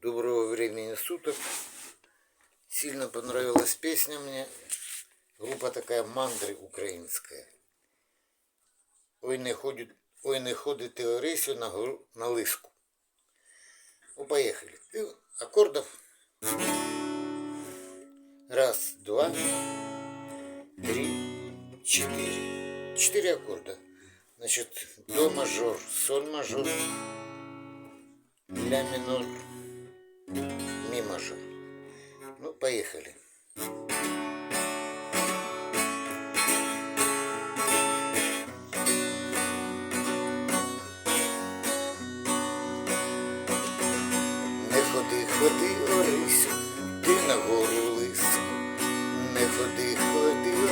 Доброго времени суток. Сильно понравилась песня мне. Группа такая мандры украинская. Ой не ходить, ой не ходити Орисю на, гору- на лиску. Ну, поехали. И аккордов. Раз, два, три, четыре. Четыре аккорда. Значит, до мажор, соль мажор, ля минор, ми мажор. Ну, поехали. Не ходи, ходи, Орисю, ти на гору лису. Не ходи, ходи,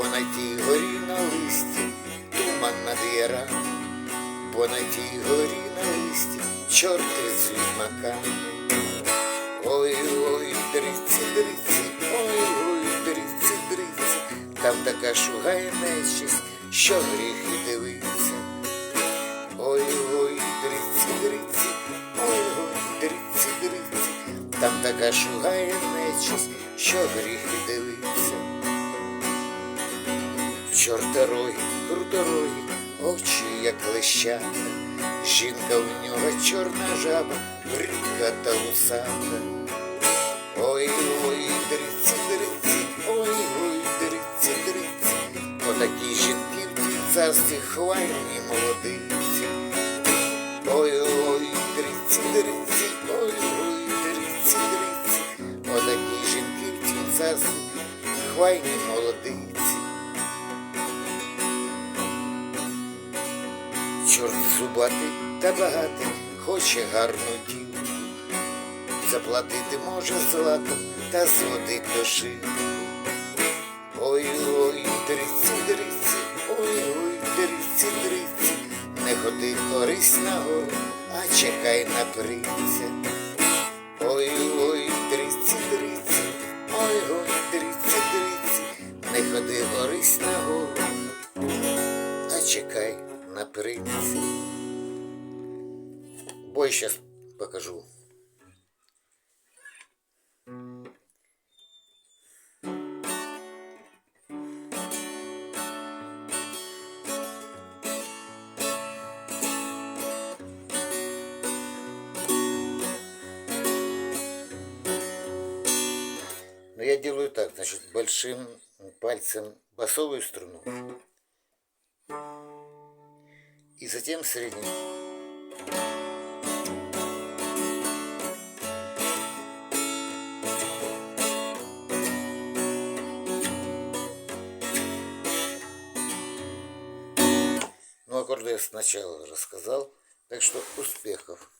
Бо на тій горі на листі туман над ярами, бо на тій горі на листі чорти з відьмаками. Ой, ой, дриці, дриці, ой, ой, дриці, дриці, там така шугає нечисть, що гріх і дивиться. Ой, ой, дриці, дриці, ой, ой, дриці, дриці, там така шугає нечисть, що гріх і дивиться. Чорта роги, круторогі, очі, як лещата, жінка в нього чорна жаба, бридка та лусата. Ой, ой, дриці, дриці, ой, ой, дриці, дриці, отакі жінки в царстві хвайні молодиці. Ой, ой, дриці, дриці, ой, ой, дриці, дриці, отакі жінки в царстві хвайні молодиці. Чорт зубатий та багатий хоче гарну дівку. Заплатити може златом та зводить до шиї. Ой, ой, дриці, дриці, ой, ой, дриці, дриці, не ходи корись на гору, а чекай на принця. Ой, ой, дриці, дриці, ой, ой, дриці, дриці, не ходи корись на принця. Бой сейчас покажу. Но я делаю так, значит, большим пальцем басовую струну. Затем средним. Ну, аккорды я сначала рассказал, так что успехов.